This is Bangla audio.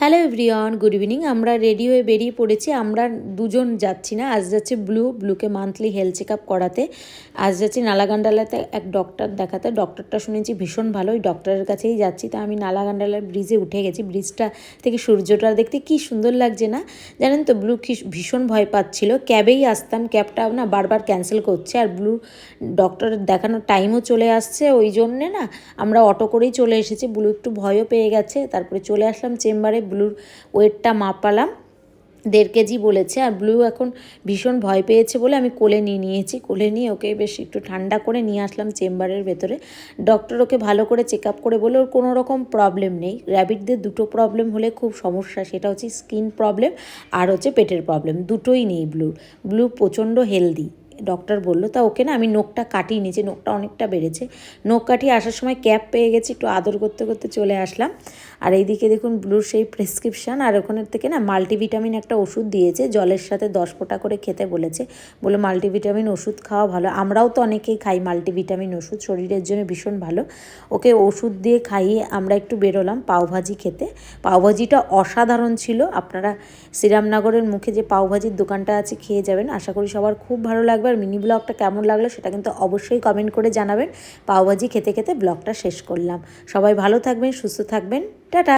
Hello everyone, good evening. আমরা রেডি হয়ে বেরিয়ে পড়েছি। আমরা দুজন যাচ্ছি না। আজ যাচ্ছে ব্লু। ব্লুকে মান্থলি হেলথ চেক আপ করাতে। আজ যাচ্ছি নালাগান্ডালাতে এক ডক্টর দেখাতে। ডক্টরটা শুনেছি ভীষণ ভালো। ওই ডক্টরের কাছেই যাচ্ছি। তা আমি নালাগান্ডালার ব্রিজে উঠে গেছি। ব্রিজটা থেকে সূর্যটা দেখতে কি সুন্দর লাগছে না? জানেন তো, ব্লু কি ভীষণ ভয় পাচ্ছিল। ক্যাবেই আসতাম। ক্যাবটা না বারবার ক্যান্সেল করছে। আর ব্লু ডক্টর দেখানোর টাইমও চলে আসছে। ওই জন্যে না আমরা অটো করেই চলে এসেছি। ব্লু একটু ভয়ও পেয়ে গেছে। তারপরে চলে আসলাম চেম্বারে। ব্লুর ওয়েটটা মাপালাম, দেড় কেজি বলেছে, আর ব্লু এখন ভীষণ ভয় পেয়েছে বলে আমি কোলে নিয়ে নিয়েছি। কোলে নিয়ে ওকে বেশ একটু ঠান্ডা করে নিয়ে আসলাম চেম্বারের ভেতরে। ডক্টর ওকে ভালো করে চেক আপ করে বলে ওর কোনো রকম প্রবলেম নেই। র্যাবিটদের দুটো প্রবলেম হলে খুব সমস্যা, সেটা হচ্ছে স্কিন প্রবলেম আর হচ্ছে পেটের প্রবলেম, দুটোই নেই ব্লুর। ব্লু প্রচণ্ড হেলদি। ডক্টর বলল, তা ওকে না আমি নোখটা কাটিয়ে নিয়েছি, নোখটা অনেকটা বেড়েছে। নোখ কাটিয়ে আসার সময় ক্যাপ পেয়ে গেছি, একটু আদর করতে করতে চলে আসলাম। আর এইদিকে দেখুন ব্লুর সেই প্রেসক্রিপশান আর ওখানের থেকে না মাল্টিভিটামিন একটা ওষুধ দিয়েছে, জলের সাথে দশ ফোঁটা করে খেতে বলেছে। বলে মাল্টিভিটামিন ওষুধ খাওয়া ভালো। আমরাও তো অনেকেই খাই মাল্টিভিটামিন ওষুধ, শরীরের জন্য ভীষণ ভালো। ওকে ওষুধ দিয়ে খাইয়ে আমরা একটু বেরোলাম পাওভাজি খেতে। পাওভাজিটা অসাধারণ ছিল। আপনারা শ্রীরামনগরের মুখে যে পাওভাজির দোকানটা আছে, খেয়ে যাবেন। আশা করি সবার খুব ভালো লাগবে। আর মিনি ব্লগটা কেমন লাগল সেটা কিন্তু অবশ্যই কমেন্ট করে জানাবেন। পাওভাজি খেতে খেতে ব্লগটা শেষ করলাম। সবাই ভালো থাকবেন, সুস্থ থাকবেন। টাটা!